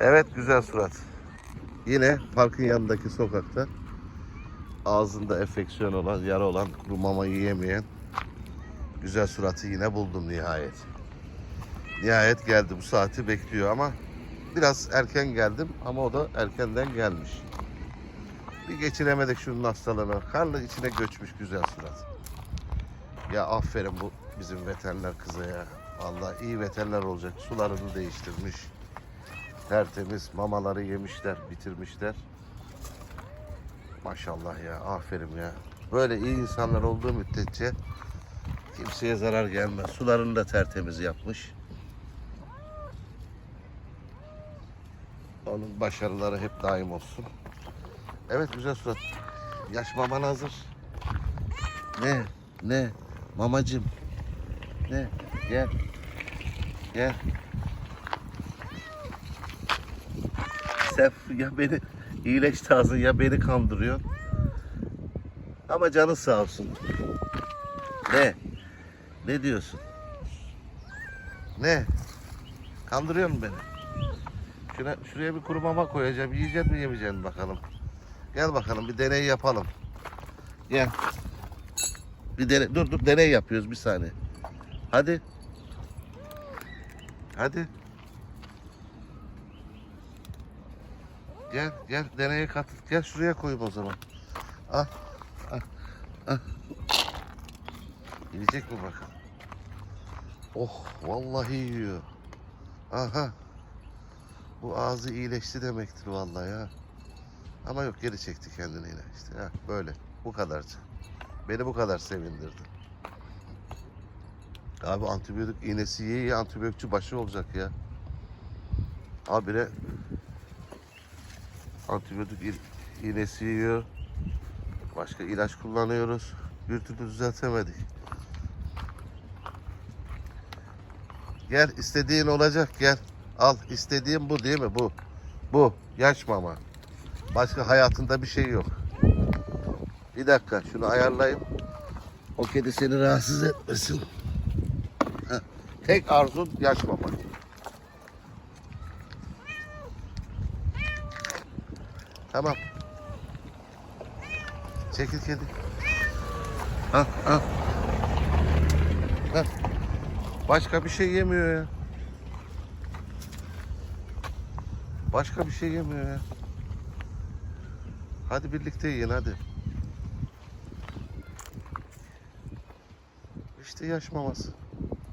Evet güzel surat. Yine parkın yanındaki sokakta ağzında enfeksiyon olan, yara olan, kuru mama yiyemeyen güzel suratı yine buldum nihayet. Nihayet geldi bu saati bekliyor ama biraz erken geldim ama o da erkenden gelmiş. Bir geçiremedik şunun hastalığını. Karnı içine göçmüş güzel surat. Ya aferin bu bizim veteriner kıza ya. Vallahi iyi veteriner olacak. Sularını değiştirmiş. Tertemiz mamaları yemişler, bitirmişler. Maşallah ya, aferin ya. Böyle iyi insanlar olduğu müddetçe kimseye zarar gelmez. Sularını da tertemiz yapmış. Onun başarıları hep daim olsun. Evet güzel surat. Yaş maman hazır. Ne? Ne? Mamacım. Ne? Gel. Gel. Sen ya beni iyileşti ağzın ya beni kandırıyorsun. Ama canı sağ olsun. Ne? Ne diyorsun? Ne? Kandırıyor musun beni? Şuna, şuraya bir kuru mama koyacağım. Yiyecek mi yemeyecek mi bakalım. Gel bakalım bir deney yapalım. Gel. Bir deney, dur dur deney yapıyoruz bir saniye. Hadi. Hadi. Gel gel deneye katıl. Gel şuraya koyayım o zaman. Al. Al. Al. Yiyecek mi bakalım? Oh vallahi yiyor. Aha. Bu ağzı iyileşti demektir vallahi ya. Ama yok geri çekti kendini yine işte. Ha, böyle. Bu kadarcık. Beni bu kadar sevindirdi. Abi antibiyotik iğnesi yiye yiye antibiyotikçi başı olacak ya. Abire antibiyotik iğnesi yiyor. Başka ilaç kullanıyoruz. Bir türlü düzeltemedik. Gel istediğin olacak gel. Al istediğin bu değil mi bu? Bu yaş mama. Başka hayatında bir şey yok. Bir dakika şunu ayarlayayım. O kedi seni rahatsız etmesin. Tek arzun yaş mama. Tamam. Çekil kedi. Ha, ha. Ha. Başka bir şey yemiyor ya. Başka bir şey yemiyor ya. Hadi birlikte yiyin hadi. İşte yaş maması.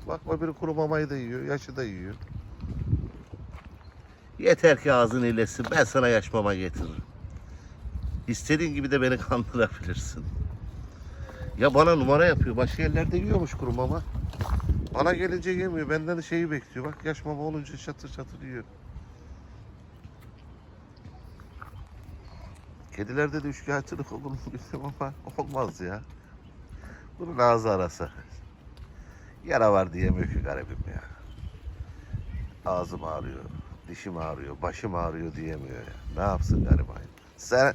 Bakma biri kuru mamayı da yiyor, yaşı da yiyor. Yeter ki ağzın iyileşsin. Ben sana yaş mama getiririm. İstediğin gibi de beni kandırabilirsin. Ya bana numara yapıyor. Başka yerlerde yiyormuş kuru mama. Bana gelince yemiyor. Benden de şeyi bekliyor. Bak yaş mama olunca çatır çatır yiyor. Kedilerde de üçkağıtçılık olur mu bilmiyorum ama olmaz ya. Bunun ağzı arası. Yara var diyemiyor ki garibim ya. Ağzım ağrıyor, dişim ağrıyor, başım ağrıyor diyemiyor ya. Ne yapsın gariban? Sen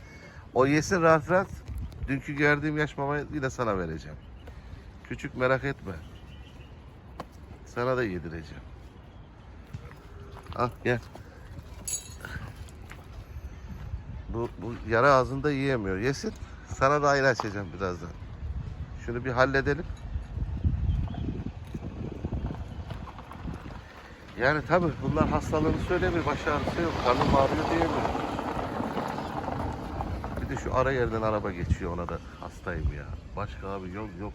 o yesin rahat rahat. Dünkü gördüğüm yaş mamayı yine sana vereceğim. Küçük merak etme. Sana da yedireceğim. Al gel. Bu, bu yara ağzında yiyemiyor. Yesin. Sana da ayrı açacağım birazdan. Şunu bir halledelim. Yani tabii bunlar hastalığını söylemiyor. Baş ağrısı yok. Karnım ağrıyor diyemiyor. Şu ara yerden araba geçiyor ona da hastayım ya. Başka abi yol yok.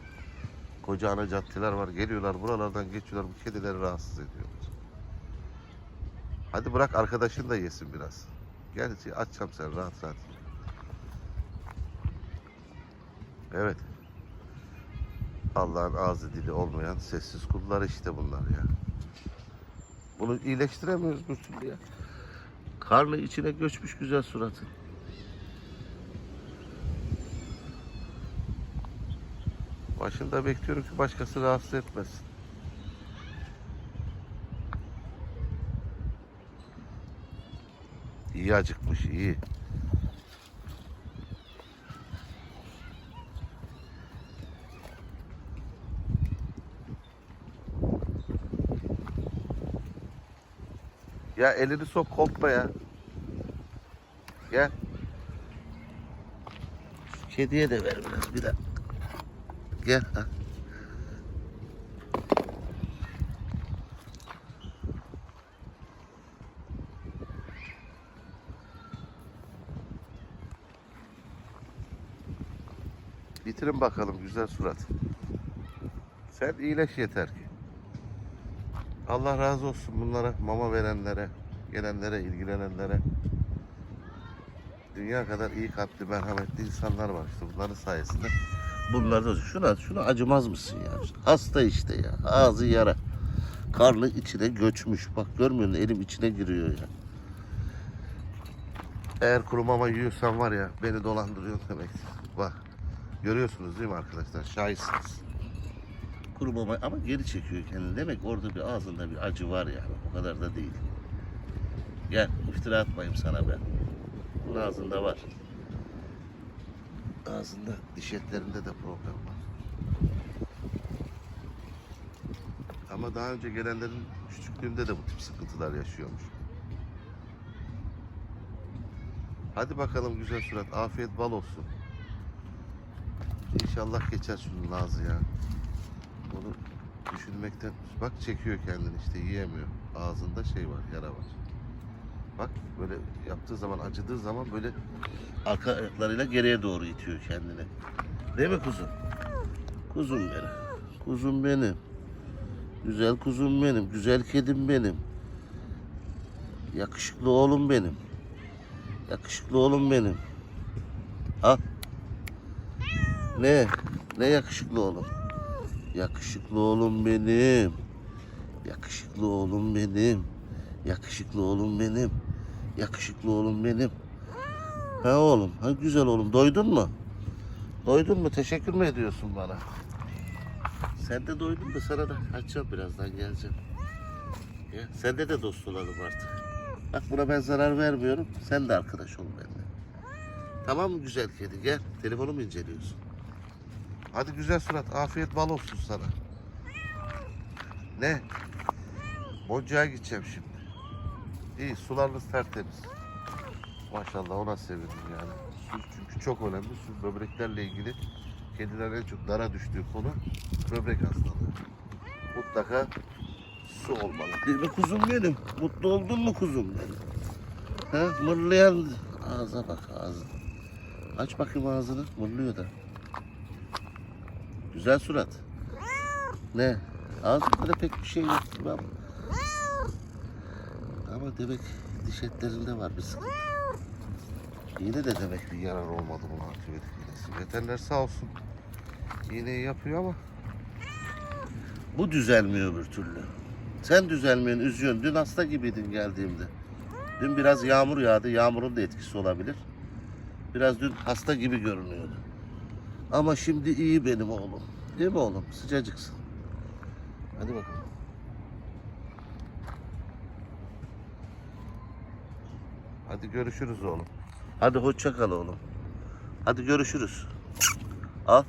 Koca ana caddeler var. Geliyorlar buralardan geçiyorlar. Bu kedileri rahatsız ediyorlar. Hadi bırak arkadaşın da yesin biraz. Gel açacağım sen rahat rahat. Evet. Allah'ın ağzı dili olmayan sessiz kullar işte bunlar ya. Bunu iyileştiremiyoruz bir türlü ya. Karnı içine göçmüş güzel suratı. Başında bekliyorum ki başkası rahatsız etmesin. İyi acıkmış, iyi. Ya elini sok korkma ya. Gel. Şu kediye de ver biraz bir de. Gel. Ha. Bitirin bakalım güzel surat. Sen iyileş yeter ki. Allah razı olsun bunlara mama verenlere, gelenlere, ilgilenenlere. Dünya kadar iyi kalpli, merhametli insanlar var işte bunların sayesinde. Bunlar da şuna, şuna acımaz mısın ya? Hasta işte ya. Ağzı yara. Karnı içine göçmüş. Bak görmüyor musun? Elim içine giriyor ya. Eğer kuru mama yiyorsan var ya beni dolandırıyorsun demek. Bak görüyorsunuz değil mi arkadaşlar? Şahitsiniz. Kuru mama ama geri çekiyor kendini. Demek orada bir ağzında bir acı var yani. O kadar da değil. Gel iftira atmayayım sana ben. Bunun ağzında var. Ağzında diş etlerinde de problem var. Ama daha önce gelenlerin küçüklüğünde de bu tip sıkıntılar yaşıyormuş. Hadi bakalım güzel surat. Afiyet bal olsun. İnşallah geçer şunun ağzı ya. Bunu düşünmekten bak çekiyor kendini işte yiyemiyor. Ağzında şey var, yara var. Bak böyle yaptığı zaman acıdığı zaman böyle arka ayaklarıyla geriye doğru itiyor kendini. Değil mi kuzum? Kuzum benim. Kuzum benim. Güzel kuzum benim. Güzel kedim benim. Yakışıklı oğlum benim. Yakışıklı oğlum benim. Al. Ne? Ne yakışıklı oğlum? Yakışıklı oğlum benim. Yakışıklı oğlum benim. Yakışıklı oğlum benim. Yakışıklı oğlum benim. Ha oğlum, ha güzel oğlum. Doydun mu? Doydun mu? Teşekkür mü ediyorsun bana? Sen de doydun mu? Sana da açacağım birazdan geleceğim. Ya, sende de dost olalım artık. Bak buna ben zarar vermiyorum. Sen de arkadaş ol benimle. Tamam mı güzel kedi? Gel. Telefonu mu inceliyorsun? Hadi güzel surat. Afiyet bal olsun sana. Ne? Boncuk'a gideceğim şimdi. İyi sularınız tertemiz. Maşallah ona sevindim yani. Su çünkü çok önemli. Su böbreklerle ilgili kedilerin en çok dara düştüğü konu böbrek hastalığı. Mutlaka su olmalı. Değil mi kuzum benim? Mutlu oldun mu kuzum benim? Ha? Mırlayan ağza bak ağzı. Aç bakayım ağzını. Mırlıyor da. Güzel surat. Ne? Ağzında da pek bir şey yok gibi ama. Demek diş etlerinde var bir sıkıntı. Yine de demek bir yarar olmadı buna antibiyotik iğnesi. Veteriner sağ olsun. İğneyi yapıyor ama bu düzelmiyor bir türlü. Sen düzelmiyorsun, üzüyorsun. Dün hasta gibiydin geldiğimde. Dün biraz yağmur yağdı. Yağmurun da etkisi olabilir. Biraz dün hasta gibi görünüyordu. Ama şimdi iyi benim oğlum. Değil mi oğlum? Sıcacıksın. Hadi bakalım. Hadi görüşürüz oğlum. Hadi hoşça kal oğlum. Hadi görüşürüz. Al.